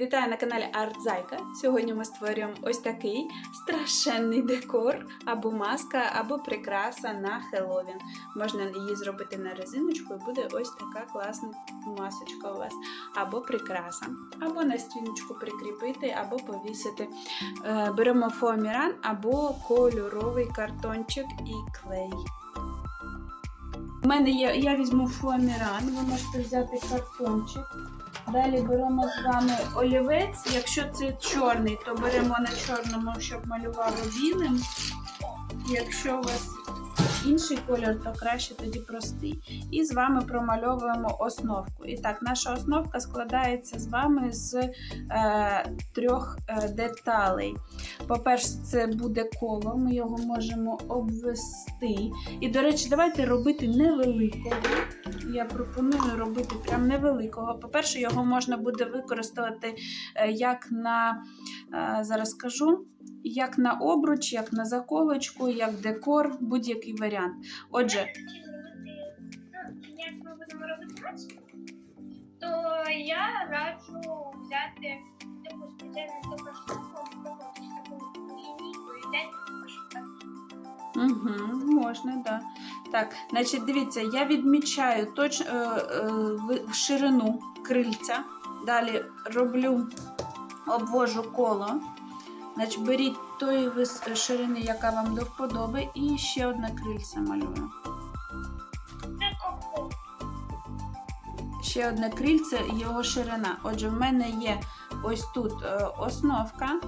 Вітаю на каналі Артзайка. Сьогодні ми створюємо ось такий страшенний декор, або маска, або прикраса на Хеллоуін. Можна її зробити на резиночку і буде ось така класна масочка у вас, або прикраса, або на стіночку прикріпити, або повісити. Е, Беремо фоаміран або кольоровий картончик і клей. У мене є, я візьму фоаміран, ви можете взяти картончик. Далі беремо з вами олівець. Якщо це чорний, то беремо на чорному, щоб малювало білим. Якщо у вас інший кольор, то краще тоді простий. І з вами промальовуємо основку. І так, наша основка складається з вами з е, трьох е, деталей. По-перше, це буде коло, ми його можемо обвести. І, до речі, давайте робити невеликого. Я пропоную робити прям невеликого. По-перше, його можна буде використовувати е, як на, зараз скажу, як на обруч, як на заколочку, як декор, будь-який варіант. Отже, Якщо ну, як ми будемо робити маску, то я раджу взяти таку спеціальну штуку, таку лінійку і таку. Угу, можна, так. Да. Так, значить, дивіться, я відмічаю точ, е, е, ширину крильця. Далі роблю, обвожу коло. Значить, беріть тої ширини, яка вам до вподоби, і ще одне крильце малюю. Ще одне крильце, його ширина. Отже, в мене є ось тут е, основка.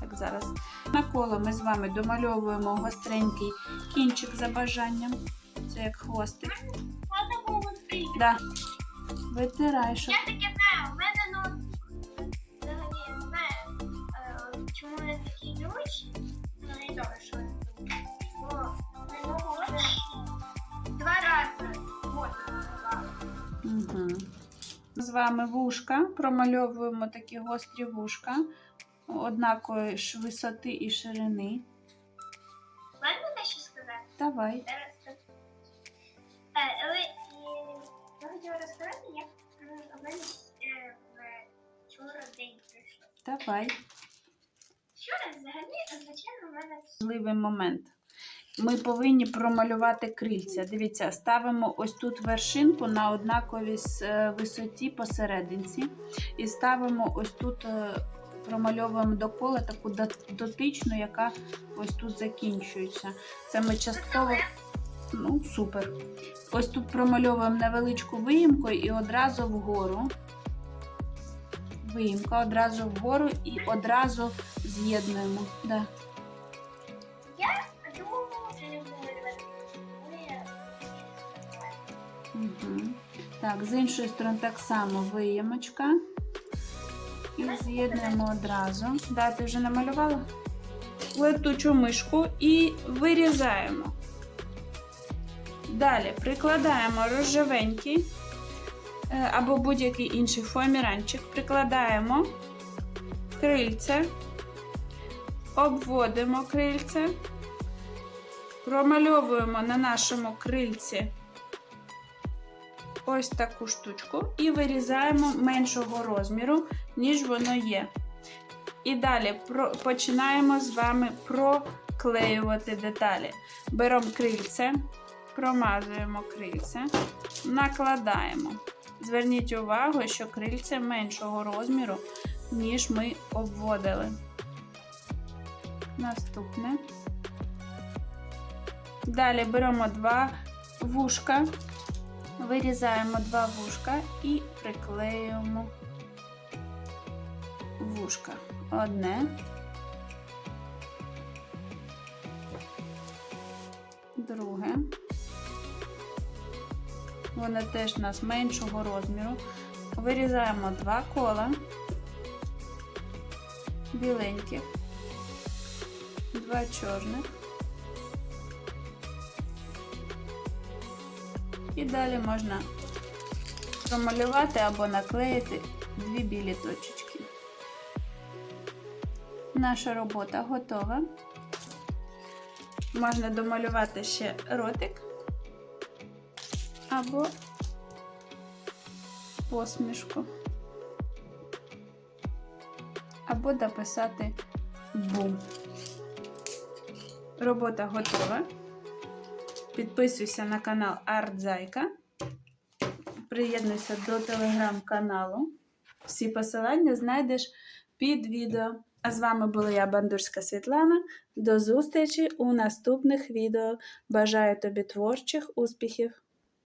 Так, зараз. На коло ми з вами домальовуємо гостренький кінчик за бажанням. Це як хвостик. Да. Витирай, щоб. Я таке два рази. Угу. З вами вушка. Промальовуємо такі гострі вушка однакової ж висоти і ширини. Можна дещо сказати? Давай. Е, Але е, я хотіла розказати, як м, мене е, вчора день прийшов. Давай. Вчора взагалі, звичайно, у мене важливий момент. Ми повинні промалювати крильця. Дивіться, ставимо ось тут вершинку на однаковій е, висоті посерединці. І ставимо ось тут, е, промальовуємо до таку дотичну, яка ось тут закінчується. Це ми частково. Ну, супер. Ось тут промальовуємо невеличку виїмку і одразу вгору. Виїмка одразу вгору і одразу з'єднуємо. Да. Я Угу. Так, з іншої сторони так само виємочка. І з'єднуємо одразу. Да, ти вже намалювала? Летучу мишку і вирізаємо. Далі прикладаємо рожевенький е, або будь-який інший фоаміранчик. Прикладаємо крильце, обводимо крильце, промальовуємо на нашому крильці ось таку штучку і вирізаємо меншого розміру, ніж воно є. І далі починаємо з вами проклеювати деталі. Беремо крильце, промазуємо крильце, накладаємо. Зверніть увагу, що крильце меншого розміру, ніж ми обводили. Наступне. Далі беремо два вушка, Вирізаємо два вушка і приклеюємо вушка. Одне. Друге. Воно теж у нас меншого розміру. Вирізаємо два кола біленьких, два чорних. І далі можна промалювати або наклеїти дві білі точечки. Наша робота готова. Можна домалювати ще ротик або посмішку. або дописати бум. Робота готова. Підписуйся на канал Артзайка. Приєднуйся до телеграм-каналу. Всі посилання знайдеш під відео. А з вами була я, Бандурська Світлана. До зустрічі у наступних відео. Бажаю тобі творчих успіхів!